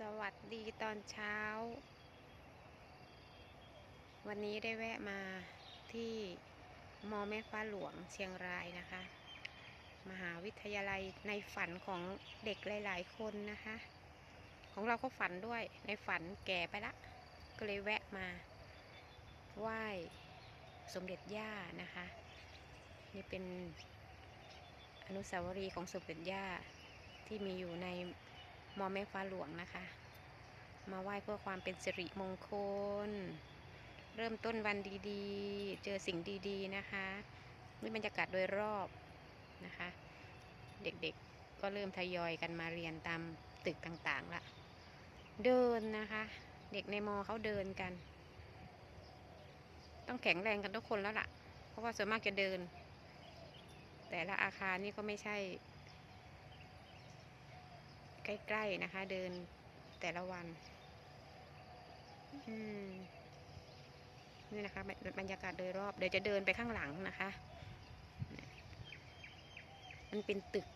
สวัสดีตอนเช้า วันนี้ได้แวะมาที่มอแม่ฟ้าหลวงเชียงรายนะคะ มหาวิทยาลัยในฝันของเด็กหลาย ๆ คนนะคะ ของเราก็ฝันด้วยในฝันแก่ไปละ ก็เลยแวะมาไหว้สมเด็จย่านะคะ นี่เป็นอนุสาวรีย์ของสมเด็จย่าที่มีอยู่ใน มอแม่ฟ้าหลวงนะคะ มาไหว้เพื่อความเป็นสิริมงคล เริ่มต้นวันดีๆ เจอสิ่งดีๆนะคะนี่บรรยากาศโดยรอบนะคะ เด็กๆก็เริ่มทยอยกันมาเรียนตามตึกต่างๆละเดินนะคะ เด็กในมอเขาเดินกัน ต้องแข็งแรงกันทุกคนแล้วล่ะ เพราะว่าส่วนมากจะเดิน แต่ละอาคารนี่ก็ไม่ใช่ ใกล้ๆนะคะ เดินแต่ละวันนี่นะคะบรรยากาศโดยรอบ เดี๋ยวจะเดินไปข้างหลังนะคะ มันเป็นตึก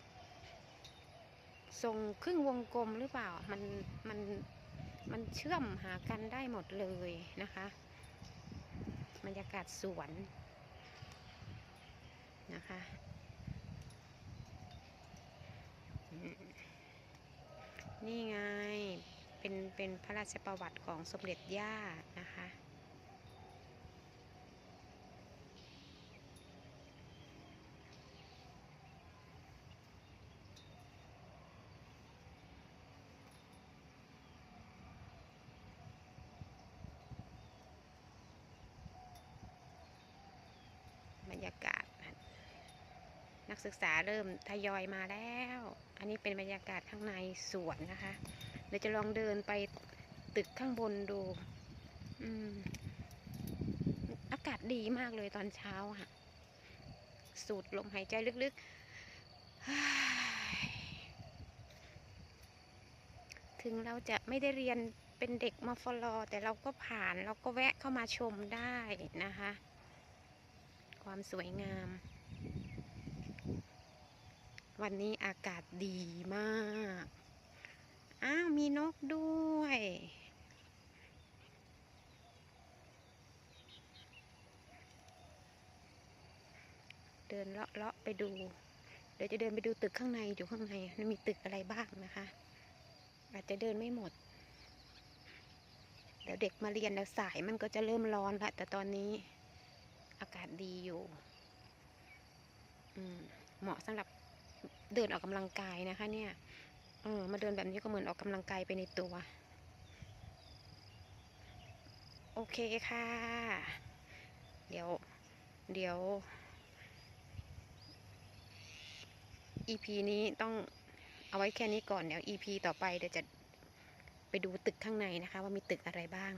ทรงครึ่งวงกลมหรือเปล่า มันมันมันเชื่อมหากันได้หมดเลยนะคะบรรยากาศสวนนะคะอืม นี่ไง เป็นเป็นพระราชประวัติของสมเด็จย่านะคะ บรรยากาศ นัก ศึกษาเริ่มทยอยมาแล้ว อันนี้เป็นบรรยากาศข้างในสวนนะคะ เดี๋ยวจะลองเดินไปตึกข้างบนดู อืม อากาศดีมากเลยตอนเช้าค่ะ สูดลมหายใจลึกๆ ถึงเราจะไม่ได้เรียนเป็นเด็กมฟลอแต่เราก็ผ่านเราก็แวะเข้ามาชมได้นะคะ ความสวยงาม วันนี้อากาศดีมาก อ้าว มีนกด้วย เดินเลาะเลาะไปดู เดี๋ยวจะเดินไปดูตึกข้างในอยู่ข้างในมันมีตึกอะไรบ้างนะคะ อาจจะเดินไม่หมด เดี๋ยวเด็กมาเรียนแล้วสายมันก็จะเริ่มร้อนละแต่ตอนนี้อากาศดีอยู่อืมเหมาะสำหรับ เดินออกกำลังกายนะคะ เนี่ยเออมาเดินแบบนี้ก็เหมือนออกกำลังกายไปในตัว โอเคค่ะ เดี๋ยว เดี๋ยว EP นี้ต้องเอาไว้แค่นี้ก่อนเดี๋ยว EP ต่อไปเดี๋ยวจะไปดูตึกข้างในนะคะ ว่ามีตึกอะไรบ้าง